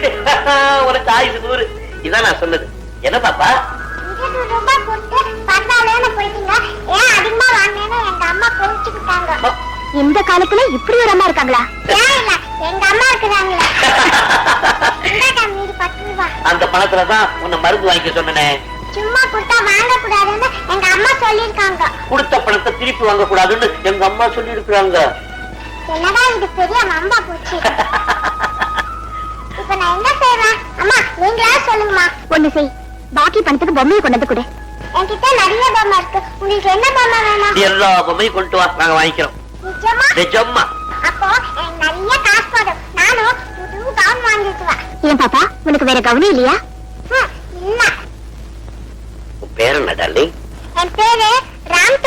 உனக்கு ஆயுசு நூறு. இதான் நான் சொன்னது. என்ன பாப்பா? அம்மா இந்த காலத்துல இப்படி ஒரு அம்மா இருக்காங்களா? எங்க அம்மா ரூபாய் அந்த பணத்துல தான் உன்னை மருந்து வாங்கிக்க சொன்னனே. சும்மா கொடுத்தா வாங்க கூடாதுன்னு எங்க அம்மா சொல்லிருக்காங்க கொடுத்த பணத்தை திருப்பி வாங்க கூடாதுன்னு எங்க அம்மா சொல்லி இருக்கிறாங்க என்னடா இது பெரிய மம்பா போச்சு. நான் என்ன செய்வேன் அம்மா நீங்களா சொல்லுங்கம்மா. ஒண்ணு செய். பாக்கி பணத்துக்கு பொம்மையை கொண்டு வந்து கொடு. என்கிட்ட நிறைய பொம்மை இருக்கு. உங்களுக்கு என்ன பொம்மை வேணும்? எல்லா பொம்மையும் கொண்டு வா. நாங்க வாங்கிக்கிறோம். நிஜமா? நிஜம்மா அப்போ நிறைய காசு போடும் நானும் புது கவுன் வாங்கிக்குவேன் ஏன் பாப்பா உனக்கு வேற கவுனி இல்லையா? இல்ல. பேர் என்ன டார்லிங் என் பேரு ராம்